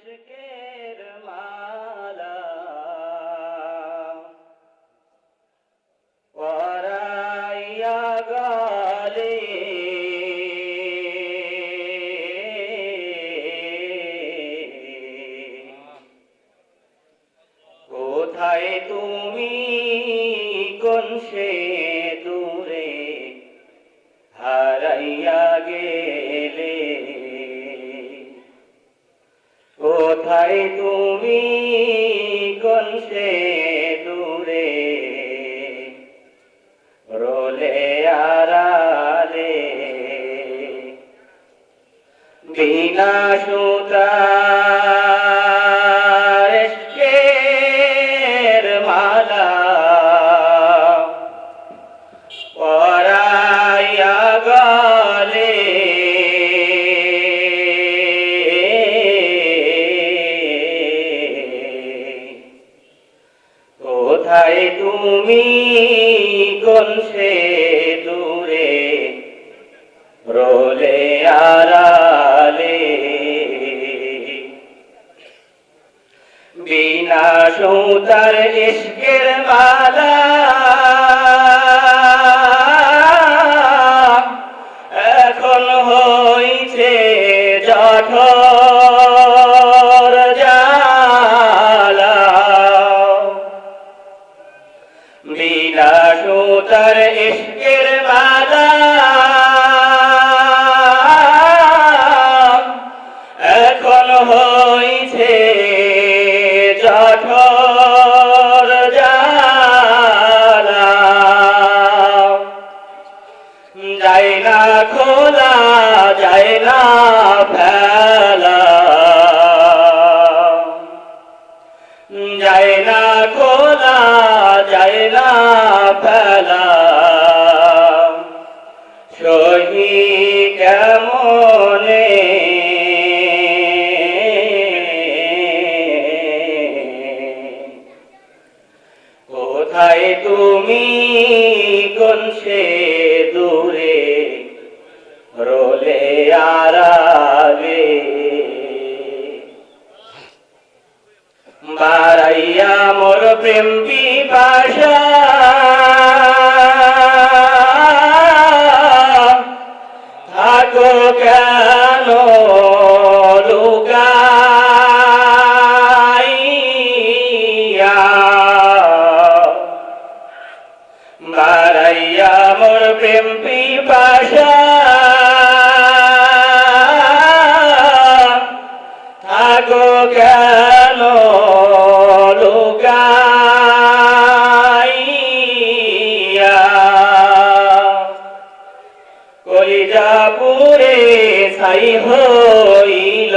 ইশকের মালা। পরাইয়া গলে। কোথায় তুমি কোন সে দূরে হারাইয়া গেলে? কোথায় তুমি কোন সে দূরে? রোলে আরালে বিনা ইশকের মালা। এখন হইছে জঠর জালা বিনা সুতার ইশকের মালা। এখন হইছে জঠর সহি কেমনে? কোথায় তুমি কোন সে দূরে রোলে আরাবে বারাইয়া মোর প্রেম পিপাসা কলিজা পুরে ছাই হইল।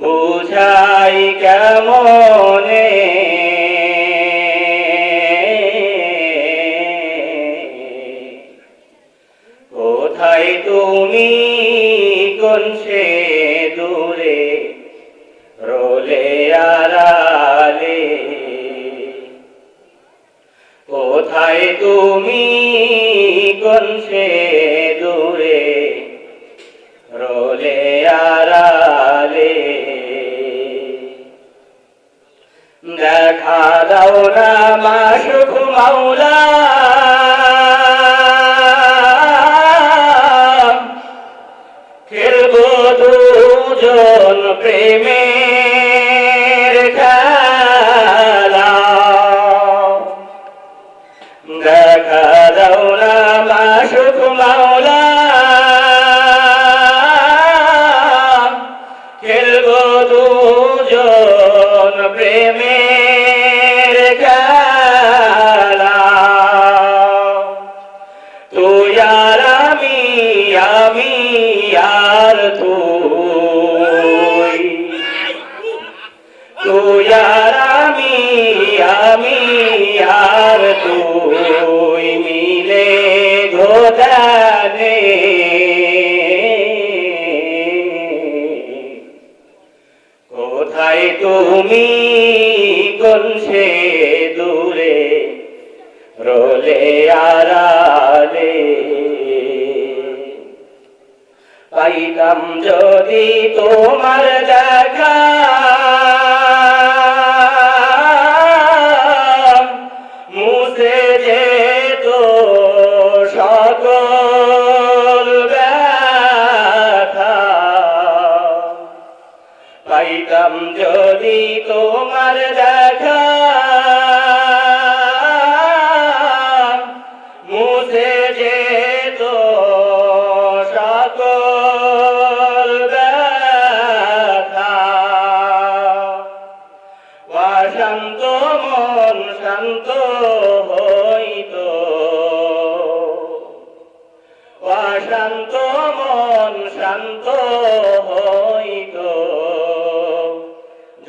বুঝাই কেমনে কোথায় তুমি কোন সে দূরে? রোলে আড়ালে। দেখা দাও না মাসুক মাওলা। খেলব দুজন প্রেমের আর আমি আমি আর তুই মিলে ঘোদানে কোথায় তুমি কোন সে দূরে রোলে আরালে পাইতাম যদি তোমার দেখা পাইতাম যদি তোমার দেখা। মুছে যেত সকল ব্যথা। মন শান্ত হইত। অশান্ত মন শান্ত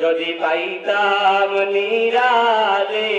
যদি পাইতাম নিরালে